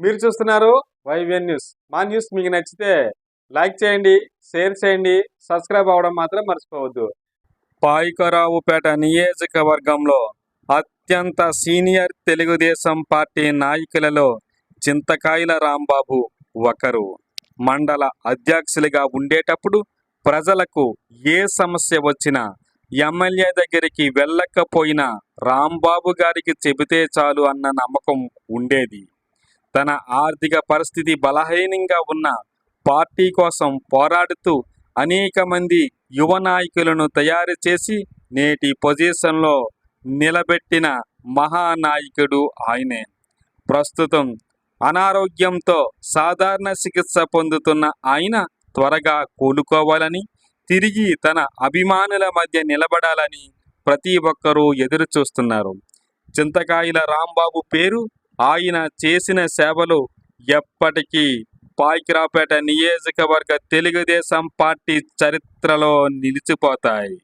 మీరు చూస్తున్నారు YVN news. మా న్యూస్ మీకు నచ్చితే లైక్ చేయండి షేర్ చేయండి సబ్స్క్రైబ్ అవ్వడం మాత్రం మర్చిపోవద్దు. పాయికరావుపేట నియోజకవర్గంలో అత్యంత సీనియర్ తెలుగుదేశం పార్టీ నాయకులలో చింతకాయల రాంబాబు ఒకరు. మండల అధ్యక్షులుగా ఉండేటప్పుడు ప్రజలకు ఏ సమస్య వచ్చినా ఎమ్మెల్యే దగ్గరికి వెళ్ళకపోయినా రాంబాబు గారికి చెబితే చాలు అన్న నమ్మకం ఉండేది. తన ఆర్థిక పరిస్థితి బలహీనంగా ఉన్న పార్టీ కోసం పోరాడుతూ అనేక మంది యువ నాయకులను తయారు చేసి నేటి పొజిషన్లో నిలబెట్టిన మహానాయకుడు ఆయనే. ప్రస్తుతం అనారోగ్యంతో సాధారణ చికిత్స పొందుతున్న ఆయన త్వరగా కోలుకోవాలని తిరిగి తన అభిమానుల మధ్య నిలబడాలని ప్రతి ఒక్కరూ ఎదురు చూస్తున్నారు చింతకాయల రాంబాబు పేరు ఆయన చేసిన సేవలు ఎప్పటికీ పాయికిరాపేట నియోజకవర్గ తెలుగుదేశం పార్టీ చరిత్రలో నిలిచిపోతాయి.